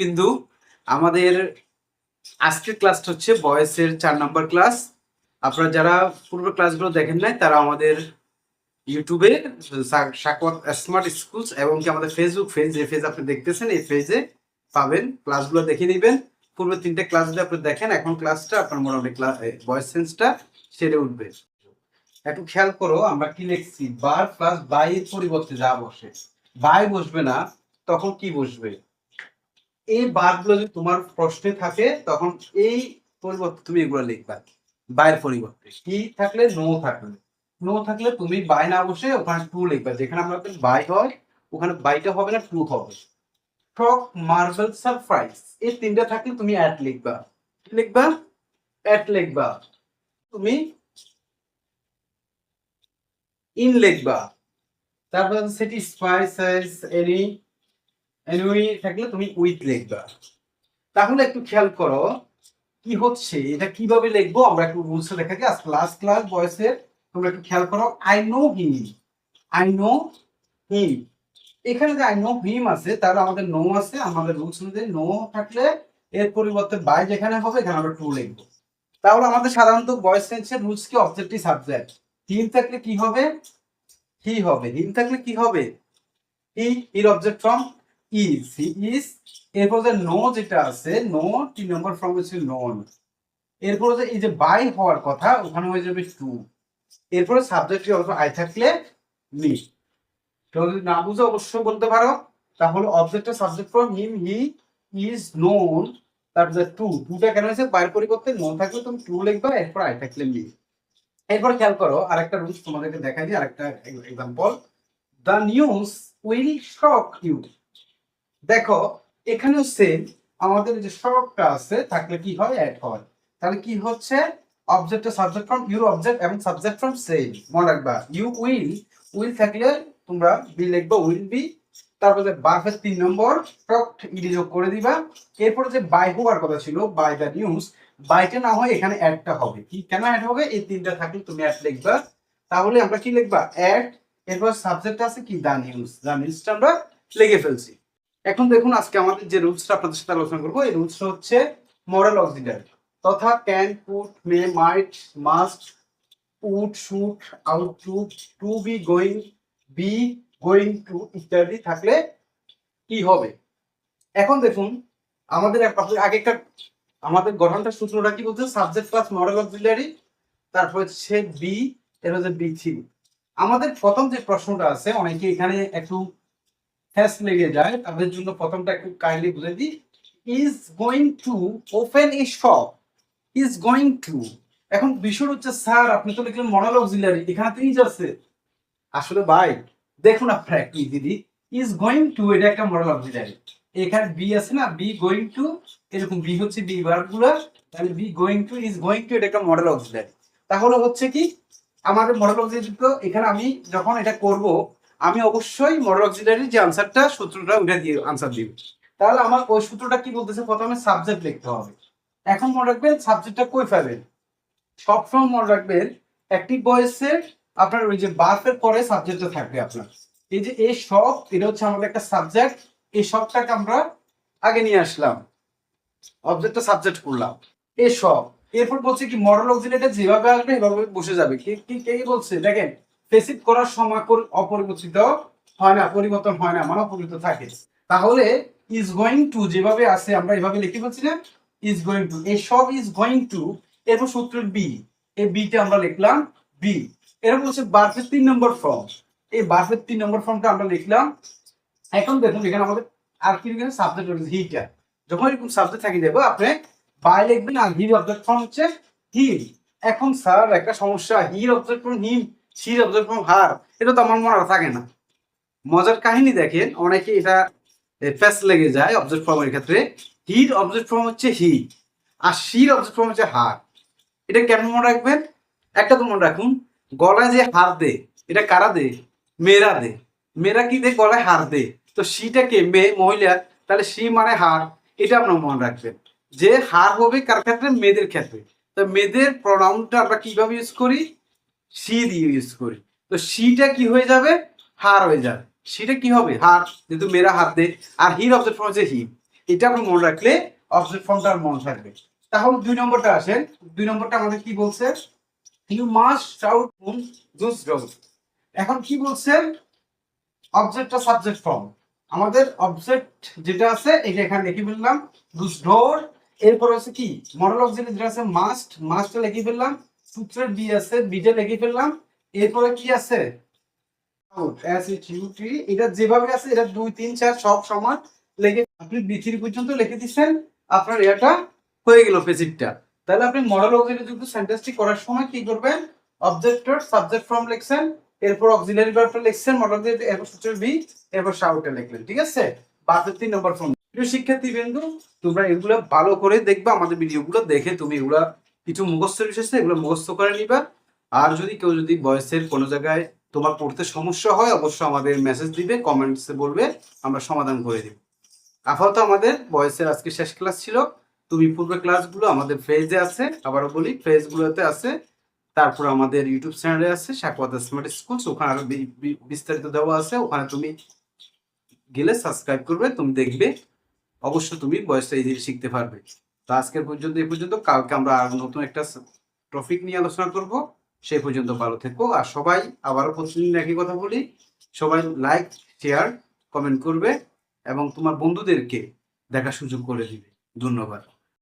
বিন্দু। আমাদের আজকের ক্লাসটা হচ্ছে বয়েসের চার নম্বর ক্লাস আপনারা যারা পূর্ব ক্লাসগুলো দেখেন নাই, তারা আমাদের ইউটিউবে সাকওয়াত স্মার্ট স্কুলস এবং কি আমাদের ফেসবুক পেজ যে পেজ আপনি দেখতেছেন, এই পেজে পাবেন। ক্লাসগুলো দেখে নেবেন। পূর্বে তিনটে ক্লাস যদি আপনি দেখেন, এখন ক্লাসটা আপনার মোটামুটি ভয়েস সেন্সটা সেরে উঠবে। একটু খেয়াল করো, আমরা কি লিখছি? বার প্লাস বাই পরিবর্তে যা বসে। বাই বসবে না, তখন কি বসবে? এই বারগুলো যদি তোমার প্রশ্নে থাকে, তখন এই পরিবর্তে তুমি এগুলো লিখবা। বাইয়ের পরিবর্তে। কি থাকলে নো থাকলে। নো থাকলে তুমি বাই না বসে ওখানে টু লিখবা। যেখানে আমরা বাই হয়, ওখানে বাইটা হবে না টু হবে। ফ্রক মার্বেল সারপ্রাইজ এই তিনটা থাকলে তুমি অ্যাড লিখবা। লিখবা অ্যাড লিখবা। তুমি ইন লিখবা। তারপর সেটি স্পাইসেস এনি এনিওয়ে থাকলে তুমি উইথ লিখবা। তাহলে একটু খেয়াল করো, কি হচ্ছে, এটা কীভাবে লিখব, আমরা একটু রুলস লেখা কি ক্লাস বয়সের, তোমরা একটু খেয়াল করো I know him I know him এখানে যে আই নো হিম আছে তাহলে আমাদের নো আছে, আমাদের রুলস অনুযায়ী নো থাকলে এর পরিবর্তে বাই যেখানে হবে, এখানে আমরা টু লিখব। তাহলে আমাদের সাধারণত বয়েস টেন্সের রুলস কি অবজেক্টিভ সাবজেক্ট হিম থাকলে কি হবে? হি হবে। হিম থাকলে কি হবে? He হির object from is he is এরপর যে নো যেটা আছে নো তিন নম্বর ফর্ম হচ্ছে নন এরপর যে এই যে বাই হওয়ার কথা, ওখানে হয়ে যাবে টু এরপরে সাবজেক্ট আই থাকলে মি কেউ যদি না বুঝে, অবশ্যই বলতে পারো। তাহলে অবজেক্টের subject from him he is known তারপরে টু টুটা কেন হয়েছে? বাইরের পরিবর্তে নো থাকলে তুমি টু লিখবা, এরপর আই থাকলে মি এরপর খেয়াল করো, আরেকটা রুলস তোমাদেরকে দেখাই দিই, আরেকটা example the news will shock you দেখো, এখানেও সেম আমাদের যে শকটা আছে, থাকলে কি হয়? অ্যাড হয়। তাহলে কি হচ্ছে? Object subject from your object এবং সাবজেক্ট ফ্রম সেম মনে রাখবা ইউ উইল উইল থাকলে তোমরা বি লিখবা উইল বি তারপরে বাফের তিন নম্বর শক ইডি যোগ করে দিবা। এরপরে যে বাই হওয়ার কথা ছিল বাই দ্য নিউজ বাইটা না হয় এখানে অ্যাডটা হবে। কি কেন অ্যাড হবে? এই তিনটা থাকলে তুমি অ্যাড লিখবা। তাহলে আমরা কি লিখবা? অ্যাড এরপর সাবজেক্ট আছে কি? দা নিউজ দা নিউজটা আমরা লিখে ফেলছি। এখন দেখুন আজকে আমাদের যে রুলসটা আপনাদের সাথে আলোচনা করব, এই রুলসটা হচ্ছে মরাল অক্সিলারি তথা can put may might must put should ought to to be going be going to ইত্যাদি থাকলে কি হবে? এখন দেখুন, আমাদের আগেকার আমাদের গঠনটা সূত্রটা কি বলছে? সাবজেক্ট প্লাস মডেল অক্সিলারি তারপর হচ্ছে বি এর হচ্ছে বি থ্রি আমাদের প্রথম যে প্রশ্নটা আছে, অনেকে এখানে একটু ফ্যাস লেগে যায়, তাদের জন্য প্রথমটা একটু কাইন্ডলি বুঝে দিই is going to open a shop is going to এখন বিষয় হচ্ছে, স্যার, আপনি তো লিখলেন মডেল অক্সিলারি এখানে তো ইজ আছে। আসলে ভাই, দেখুন আপনারা কি দিদি ইজ গোয়িং টু এটা একটা মডেল অক্সিলারি এখানে বি আছে না বি গোয়িং টু এরকম বি হচ্ছে বি ভার্বগুলো তাহলে be going to is going to এটা একটা মডেল অক্সিলারি তাহলে হচ্ছে কি, আমাদের মডেল অক্সিলারি তো, এখানে আমি যখন এটা করব আমি অবশ্যই মডেল অক্সিলারির যে আনসারটা সূত্রটা ওইটা দিয়ে আনসার দিব। তাহলে আমার ওই সূত্রটা কি বলতেছে? প্রথমে সাবজেক্ট লিখতে হবে। এখন মনে রাখবেন সাবজেক্টটা কই পাবেন সবসময় মনে রাখবেন অ্যাক্টিভ ভয়েসের আপনার ওই যে বার্ফের পরে সাবজেক্টটা থাকবে আপনার। এই যে এই সব, এটা হচ্ছে আমাদের একটা সাবজেক্ট এই সবটাকে আমরা আগে নিয়ে আসলাম। অবজেক্টটা সাবজেক্ট করলাম। এই সব। এরপর বলছে কি মডেল অক্সিলেটে যেভাবে আসবে এভাবে বসে যাবে। কি, কে বলছে? দেখেন ফেসিভ করার সময় অপরিবর্তিত হয় না, পরিবর্তন হয় না মানে অপরিবর্তিত থাকে। তাহলে ইজ গোয়িং টু যেভাবে আছে, আমরা এভাবে লিখে ফেলছি না ইজ গোয়িং টু এই সব ইজ গোয়িং টু এরপর সূত্র বি এই বিটা আমরা লিখলাম বি এরপর হচ্ছে বার্ফের তিন নম্বর ফর্ম এই বার্ফের তিন নম্বর ফর্মটা আমরা লিখলাম। এখন দেখুন, এখানে আমাদের আর কি লিখেন সাবজেক্ট রয়েছে হিটা যখন এরকম সাবজেক্ট থাকি যাব আপনি বাই লিখবেন আর হির অবজেক্ট ফর্ম হচ্ছে হির এখন স্যার একটা সমস্যা হির অবজেক্ট ফর্ম হিম শির অবজেক্ট ফর্ম হার এটা তো আমার মনে থাকে না। মজার কাহিনী দেখেন, অনেকে এটা ফ্যাস লেগে যায় অবজেক্ট ফর্মের ক্ষেত্রে। হির অবজেক্ট ফর্ম হচ্ছে হি আর শির অবজেক্ট ফর্ম হচ্ছে হার এটা কেমন মনে রাখবেন? একটা তো মনে রাখুন, গলায় যে হার দে, এটা কারা দে? মেয়েরা দে। মেয়েরা কি দে? গলায় হার দে। তো শিটা কে? মেয়ে, মহিলা, তাহলে সি মানে হার এটা আপনার মনে রাখবেন। যে হার হবে কার ক্ষেত্রে? মেয়েদের ক্ষেত্রে। তো মেয়েদের প্রনাউনটা আমরা কীভাবে ইউজ করি? সি দিয়ে ইউজ করি। তো সিটা কি হয়ে যাবে? হার হয়ে যাবে। সিটা কি হবে? হার, যেহেতু মেয়েরা হার দে আর হির অবজেক্ট ফর্ম হচ্ছে হি এটা আপনি মনে রাখলে অবজেক্ট ফর্মটা মনে থাকবে। তাহলে দুই নম্বরটা আসেন। দুই নম্বরটা আমাদের কি বলছে? You must shout those those এখন কি বলছেন অবজেক্টটা সাবজেক্ট ফর্ম আমাদের অবজেক্ট যেটা আছে, এটা এখানে লিখে ফেললাম। দুস ডোর এরপর আছে কি? মডেল অবজেক্ট যেটা আছে মাস্ট মাস্টটা লিখে ফেললাম। সূত্রের বি আছে বিটা লিখে ফেললাম। এরপরে কি আছে? এটা যেভাবে আছে, এটা দুই, তিন, চার, সব সমান লিখে আপনি বি থ্রি পর্যন্ত লিখে দিচ্ছেন, আপনার এটা হয়ে গেল পেসিভটা তাহলে আপনি মডেল অবজেক্টে যুক্ত সেন্টেন্সটি করার সময় কি করবেন? অবজেক্টর সাবজেক্ট ফর্ম লিখছেন, এরপর অক্সিলারি ভার্বটা লিখছেন মডেল এরপর সূত্রের বি এরপর শাউটে লিখলেন, ঠিক আছে? বাসের তিন নম্বর ফর্ম প্রিয় শিক্ষার্থী বিন্দু তোমরা এগুলো ভালো করে দেখবা, আমাদের ভিডিওগুলো দেখে তুমি এগুলা কিছু মুখস্থ বিশেষ এগুলো মুখস্থ করে নিবা। আর যদি কেউ যদি বয়সের কোনো জায়গায় তোমার পড়তে সমস্যা হয়, অবশ্যই আমাদের মেসেজ দিবে কমেন্টসে বলবে, আমরা সমাধান করে দিব। আপাতত আমাদের বয়সের আজকে শেষ ক্লাস ছিল। তুমি পূর্বে ক্লাসগুলো আমাদের ফেজে আছে, আবারও বলি ফেজগুলোতে আছে। তারপর আমাদের ইউটিউব চ্যানেলে আছে সাকওয়াত স্মার্ট স্কুলস ওখানে আরও বি- বি- বিস্তারিত দেওয়া আছে। ওখানে তুমি গেলে সাবস্ক্রাইব করবে, তুমি দেখবে। অবশ্যই তুমি বয়সটা ইজিলি শিখতে পারবে। তো আজকের পর্যন্ত, এই পর্যন্ত। কালকে আমরা আর নতুন একটা টপিক নিয়ে আলোচনা করব। সেই পর্যন্ত ভালো থেকো। আর সবাই আবারও প্রতিদিন একই কথা বলি। সবাই লাইক শেয়ার কমেন্ট করবে এবং তোমার বন্ধুদেরকে দেখার সুযোগ করে দিবে। ধন্যবাদ।